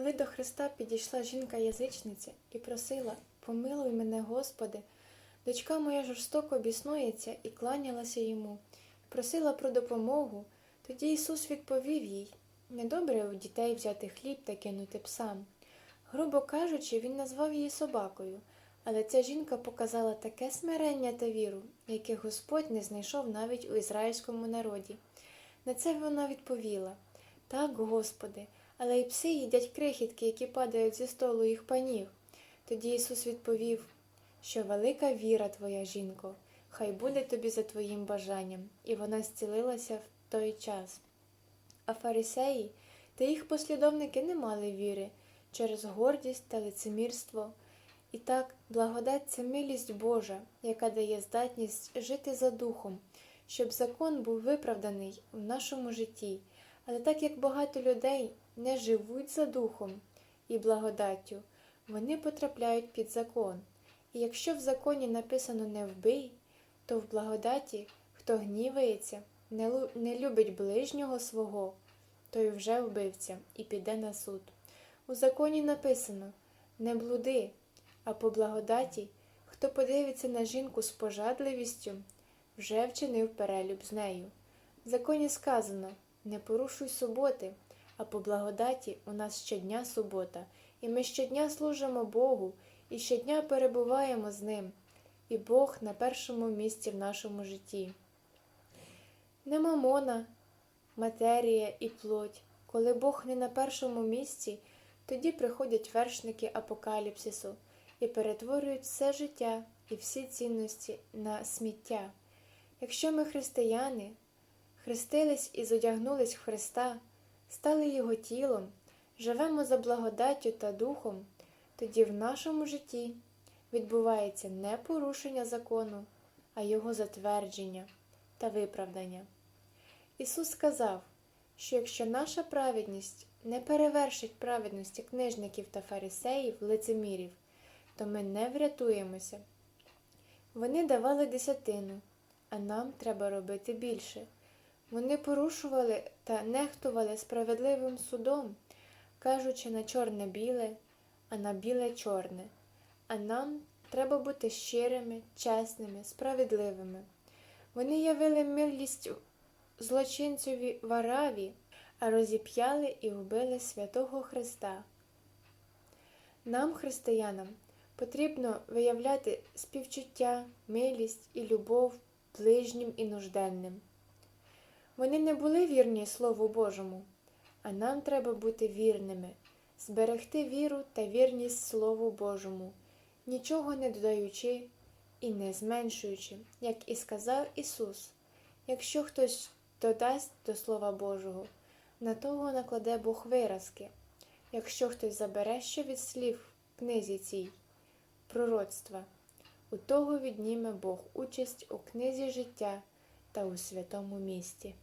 Коли до Христа підійшла жінка-язичниця і просила Помилуй мене, Господи, дочка моя жорстоко біснується і кланялася йому, просила про допомогу, тоді Ісус відповів їй Недобре у дітей взяти хліб та кинути псам. Грубо кажучи, він назвав її собакою, але ця жінка показала таке смирення та віру, яке Господь не знайшов навіть у ізраїльському народі. На це вона відповіла Так, Господи, але й пси їдять крихітки, які падають зі столу їх панів. Тоді Ісус відповів, що велика віра твоя, жінко, хай буде тобі за твоїм бажанням, і вона зцілилася в той час. А фарисеї та їх послідовники не мали віри через гордість та лицемірство. І так, благодать це милість Божа, яка дає здатність жити за духом, щоб закон був виправданий в нашому житті. Але так як багато людей не живуть за духом і благодаттю, вони потрапляють під закон. І якщо в законі написано не вбий, то в благодаті, хто гнівається, не, любить ближнього свого, той вже вбивця і піде на суд. У законі написано не блуди, а по благодаті, хто подивиться на жінку з пожадливістю, вже вчинив перелюб з нею. В законі сказано не порушуй суботи, а по благодаті у нас щодня субота, і ми щодня служимо Богу, і щодня перебуваємо з Ним, і Бог на першому місці в нашому житті. Не мамона, матерія і плоть. Коли Бог не на першому місці, тоді приходять вершники апокаліпсису і перетворюють все життя і всі цінності на сміття. Якщо ми християни, хрестились і зодягнулись в Христа, стали Його тілом, живемо за благодаттю та духом, тоді в нашому житті відбувається не порушення закону, а Його затвердження та виправдання. Ісус сказав, що якщо наша праведність не перевершить праведності книжників та фарисеїв, лицемірів, то ми не врятуємося. Вони давали десятину, а нам треба робити більше. Вони порушували та нехтували справедливим судом, кажучи на чорне біле, а на біле чорне. А нам треба бути щирими, чесними, справедливими. Вони явили милість злочинцеві вараві, а розіп'яли і вбили святого Христа. Нам, християнам, потрібно виявляти співчуття, милість і любов ближнім і нужденним. Вони не були вірні Слову Божому, а нам треба бути вірними, зберегти віру та вірність Слову Божому, нічого не додаючи і не зменшуючи, як і сказав Ісус. Якщо хтось додасть до Слова Божого, на того накладе Бог виразки. Якщо хтось забере що від слів в книзі цій, пророцтва, у того відніме Бог участь у книзі життя та у святому місті.